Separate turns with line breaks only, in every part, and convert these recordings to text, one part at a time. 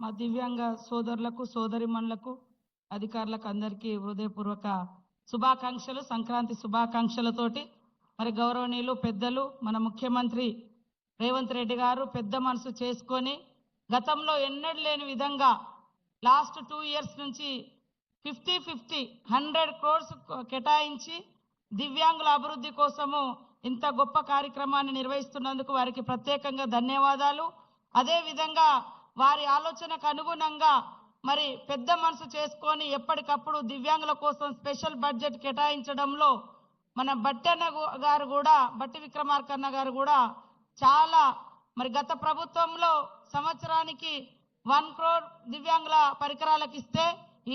మా దివ్యాంగ సోదరులకు సోదరిమణులకు అధికారులకు అందరికీ హృదయపూర్వక శుభాకాంక్షలు సంక్రాంతి శుభాకాంక్షలతోటి. మరి గౌరవనీయులు పెద్దలు మన ముఖ్యమంత్రి రేవంత్ రెడ్డి గారు పెద్ద మనసు చేసుకొని గతంలో ఎన్నడూ లేని విధంగా లాస్ట్ టూ ఇయర్స్ నుంచి ఫిఫ్టీ ఫిఫ్టీ హండ్రెడ్ క్రోర్స్ కేటాయించి దివ్యాంగుల అభివృద్ధి కోసము ఇంత గొప్ప కార్యక్రమాన్ని నిర్వహిస్తున్నందుకు వారికి ప్రత్యేకంగా ధన్యవాదాలు. అదేవిధంగా వారి ఆలోచనకు అనుగుణంగా మరి పెద్ద మనసు చేసుకొని ఎప్పటికప్పుడు దివ్యాంగుల కోసం స్పెషల్ బడ్జెట్ కేటాయించడంలో మన బట్టన్న గారు కూడా బట్టి విక్రమార్కన్న గారు కూడా చాలా మరి గత ప్రభుత్వంలో సంవత్సరానికి వన్ క్రోర్ దివ్యాంగుల పరికరాలకు ఇస్తే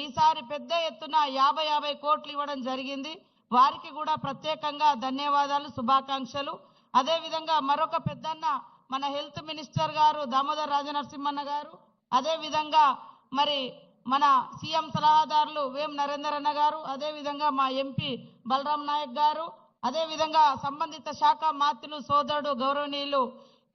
ఈసారి పెద్ద ఎత్తున యాభై యాభై కోట్లు ఇవ్వడం జరిగింది. వారికి కూడా ప్రత్యేకంగా ధన్యవాదాలు శుభాకాంక్షలు. అదేవిధంగా మరొక పెద్దన్న మన హెల్త్ మినిస్టర్ గారు దామోదర్ రాజనరసింహన్న గారు అదేవిధంగా మరి మన సీఎం సలహాదారులు వేం నరేందర్ అన్న గారు అదే విధంగా మా ఎంపీ బలరాం నాయక్ గారు అదే విధంగా సంబంధిత శాఖ మాత్రులు సోదరుడు గౌరవనీయులు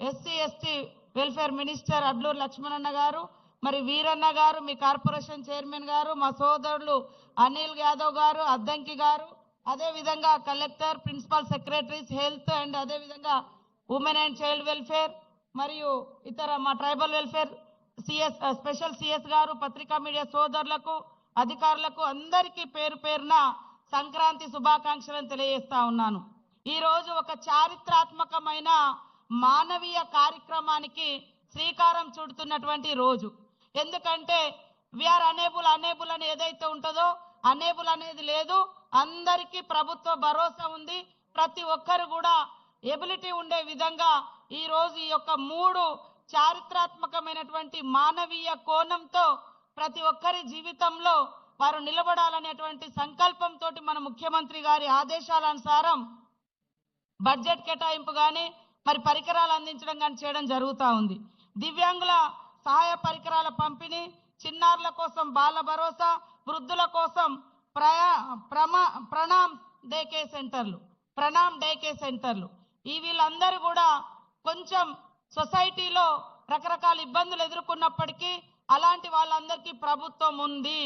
SC ST welfare minister Adluri లక్ష్మణన్న గారు మరి వీరన్న గారు మీ కార్పొరేషన్ చైర్మన్ గారు మా సోదరులు అనిల్ యాదవ్ గారు అద్దంకి గారు అదే విధంగా collector principal secretaries health and అదే విధంగా ఉమెన్ అండ్ చైల్డ్ వెల్ఫేర్ మరియు ఇతర మా tribal welfare CS special CS గారు పత్రికా మీడియా సోదరులకు అధికారులకు అందరికీ పేరు పేరున సంక్రాంతి శుభాకాంక్షలను తెలియజేస్తా ఉన్నాను. ఈ రోజు ఒక చారిత్రాత్మకమైన మానవీయ కార్యక్రమానికి శ్రీకారం చుడుతున్నటువంటి రోజు. ఎందుకంటే విఆర్ అనేబుల్ అనేబుల్ అని ఏదైతే ఉంటుందో అనేబుల్ అనేది లేదు. అందరికీ ప్రభుత్వ భరోసా ఉంది. ప్రతి ఒక్కరు కూడా ఎబిలిటీ ఉండే విధంగా ఈ రోజు ఈ యొక్క మూడు చారిత్రాత్మకమైనటువంటి మానవీయ కోణంతో ప్రతి ఒక్కరి జీవితంలో వారు నిలబడాలనేటువంటి సంకల్పంతో మన ముఖ్యమంత్రి గారి ఆదేశాల అనుసారం బడ్జెట్ కేటాయింపు కానీ మరి పరికరాలు అందించడం కానీ చేయడం జరుగుతూ ఉంది. దివ్యాంగుల సహాయ పరికరాల పంపిణీ చిన్నారుల కోసం బాల భరోసా వృద్ధుల కోసం ప్రయా ప్రమా ప్రణామ్ డే కే సెంటర్లు ప్రణామ్ డే కే సెంటర్లు. ఈ వీళ్ళందరూ కూడా కొంచెం సొసైటీలో రకరకాల ఇబ్బందులు ఎదుర్కొన్నప్పటికీ అలాంటి వాళ్ళందరికీ ప్రభుత్వం ఉంది.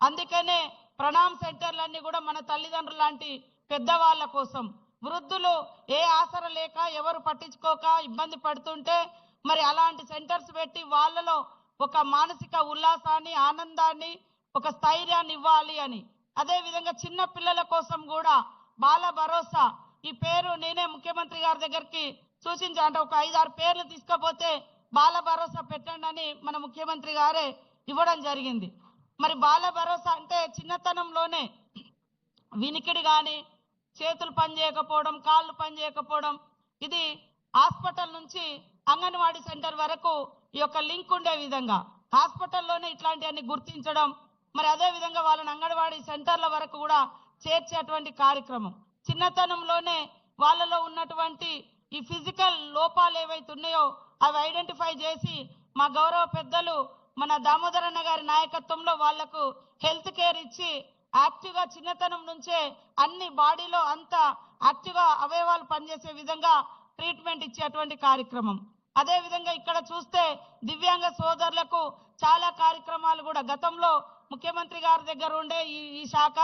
అందుకనే ప్రణామ్ సెంటర్లన్నీ కూడా మన తల్లిదండ్రులు లాంటి పెద్దవాళ్ళ కోసం. వృద్ధులు ఏ ఆసర లేక ఎవరు పట్టించుకోక ఇబ్బంది పడుతుంటే మరి అలాంటి సెంటర్స్ పెట్టి వాళ్ళలో ఒక మానసిక ఉల్లాసాన్ని ఆనందాన్ని ఒక స్థైర్యాన్ని ఇవ్వాలి అని. అదేవిధంగా చిన్న పిల్లల కోసం కూడా బాల భరోసా ఈ పేరు నేనే ముఖ్యమంత్రి గారి దగ్గరికి సూచించా. అంటే ఒక ఐదారు పేర్లు తీసుకపోతే బాల భరోసా పెట్టండి అని మన ముఖ్యమంత్రి గారే ఇవ్వడం జరిగింది. మరి బాల భరోసా అంటే చిన్నతనంలోనే వినికిడి కానీ చేతులు పనిచేయకపోవడం కాళ్ళు పనిచేయకపోవడం ఇది హాస్పిటల్ నుంచి అంగన్వాడీ సెంటర్ వరకు ఈ యొక్క లింక్ ఉండే విధంగా. హాస్పిటల్లోనే ఇట్లాంటివన్నీ గుర్తించడం మరి అదే విధంగా వాళ్ళని అంగన్వాడీ సెంటర్ల వరకు కూడా చేర్చేటువంటి కార్యక్రమం. చిన్నతనంలోనే వాళ్ళలో ఉన్నటువంటి ఈ ఫిజికల్ లోపాలు ఏవైతే ఉన్నాయో అవి ఐడెంటిఫై చేసి మా గౌరవ పెద్దలు మన దామోదరన్న గారి నాయకత్వంలో వాళ్ళకు హెల్త్ కేర్ ఇచ్చి యాక్టివ్గా చిన్నతనం నుంచే అన్ని బాడీలో అంత యాక్టివ్గా అవయవాలు పనిచేసే విధంగా ట్రీట్మెంట్ ఇచ్చేటువంటి కార్యక్రమం. అదే విధంగా ఇక్కడ చూస్తే దివ్యాంగ సోదరులకు చాలా కార్యక్రమాలు కూడా గతంలో ముఖ్యమంత్రి గారి దగ్గర ఉండే ఈ ఈ శాఖ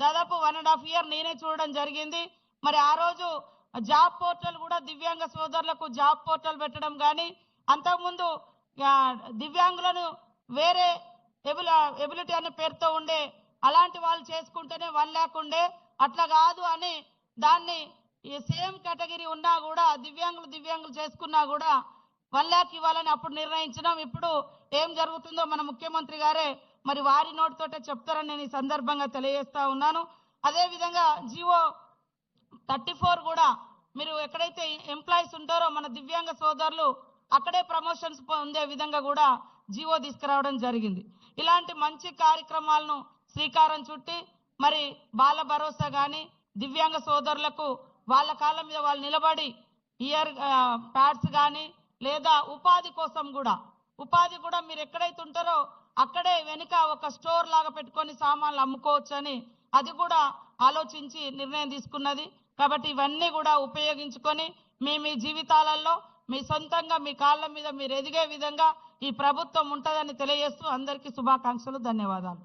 దాదాపు వన్ అండ్ హాఫ్ ఇయర్ నేనే చూడడం జరిగింది. మరి ఆ రోజు జాబ్ పోర్టల్ కూడా దివ్యాంగ సోదరులకు జాబ్ పోర్టల్ పెట్టడం కానీ అంతకుముందు దివ్యాంగులను వేరే ఎబిల ఎబిలిటీ అనే పేరుతో ఉండే అలాంటి వాళ్ళు చేసుకుంటేనే వన్ ల్యాక్ ఉండే. అట్లా కాదు అని దాన్ని సేమ్ కేటగిరీ ఉన్నా కూడా దివ్యాంగులు దివ్యాంగులు చేసుకున్నా కూడా వన్ ల్యాక్ ఇవ్వాలని అప్పుడు నిర్ణయించినాం ఇప్పుడు ఏం జరుగుతుందో మన ముఖ్యమంత్రి గారే మరి వారి నోటితోటే చెప్తారని నేను ఈ సందర్భంగా తెలియజేస్తా ఉన్నాను. అదేవిధంగా జివో థర్టీ ఫోర్ కూడా మీరు ఎక్కడైతే ఎంప్లాయీస్ ఉంటారో మన దివ్యాంగ సోదరులు అక్కడే ప్రమోషన్స్ పొందే విధంగా కూడా జీవో తీసుకురావడం జరిగింది. ఇలాంటి మంచి కార్యక్రమాలను శ్రీకారం చుట్టి మరి బాల భరోసా కానీ దివ్యాంగ సోదరులకు వాళ్ళ కాళ్ళ మీద వాళ్ళు నిలబడి ఇయర్ ప్యాడ్స్ కానీ లేదా ఉపాధి కోసం కూడా ఉపాధి కూడా మీరు ఎక్కడైతే ఉంటారో అక్కడే వెనుక ఒక స్టోర్ లాగా పెట్టుకొని సామాన్లు అమ్ముకోవచ్చు అని అది కూడా ఆలోచించి నిర్ణయం తీసుకున్నది. కాబట్టి ఇవన్నీ కూడా ఉపయోగించుకొని మీ మీ జీవితాలలో మీ సొంతంగా మీ కాళ్ళ మీద మీరు ఎదిగే విధంగా ఈ ప్రభుత్వం ఉంటుందని తెలియజేస్తూ అందరికీ శుభాకాంక్షలు ధన్యవాదాలు.